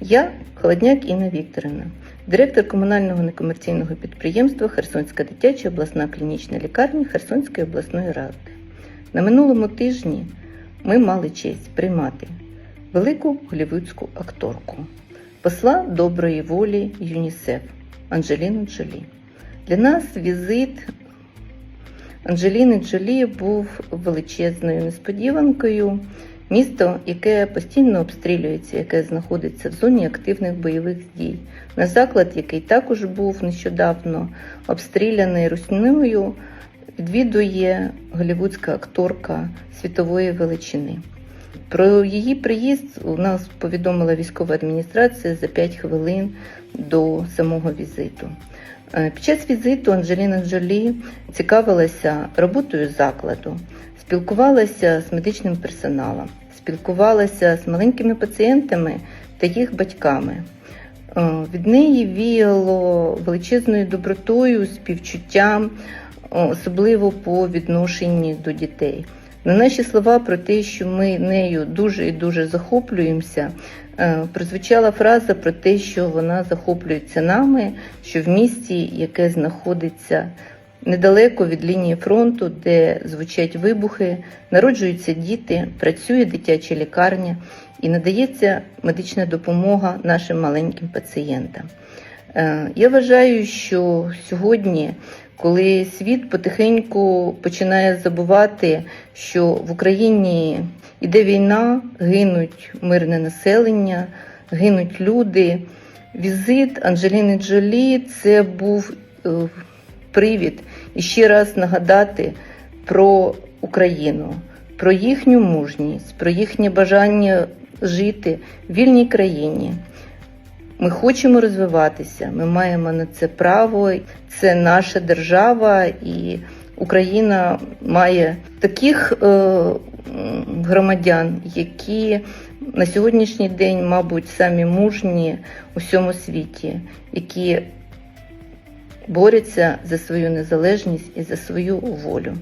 Я Холодняк Інна Вікторівна, директор комунального некомерційного підприємства Херсонська дитяча обласна клінічна лікарня Херсонської обласної ради. На минулому тижні ми мали честь приймати велику голівудську акторку, посла доброї волі ЮНІСЕФ Анджеліну Джолі. Для нас візит Анджеліни Джолі був величезною несподіванкою. Місто, яке постійно обстрілюється, яке знаходиться в зоні активних бойових дій. Наш заклад, який також був нещодавно обстріляний руснею, відвідує голівудська акторка світової величини. Про її приїзд у нас повідомила військова адміністрація за 5 хвилин до самого візиту. Е, Під час візиту Анджеліна Джолі цікавилася роботою закладу, спілкувалася з медичним персоналом, спілкувалася з маленькими пацієнтами та їх батьками. Е, Від неї віяло величезною добротою, співчуттям, особливо по відношенні до дітей. На наші слова про те, що ми нею дуже і дуже захоплюємося, е, прозвучала фраза про те, що вона захоплюється нами, що в місті, яке знаходиться недалеко від лінії фронту, де звучать вибухи, народжуються діти, працює дитяча лікарня і надається медична допомога нашим маленьким пацієнтам. Е, Я вважаю, що сьогодні, коли світ потихеньку починає забувати, що в Україні іде війна, гинуть мирне населення, гинуть люди. Візит Анджеліни Джолі це був е, привід і ще раз нагадати про Україну, про їхню мужність, про їхнє бажання жити в вільній країні. Ми хочемо розвиватися, ми маємо на це право. Це наша держава, і Україна має таких е, громадян, які на сьогоднішній день, мабуть, самі мужні у всьому світі, які борються за свою незалежність і за свою волю.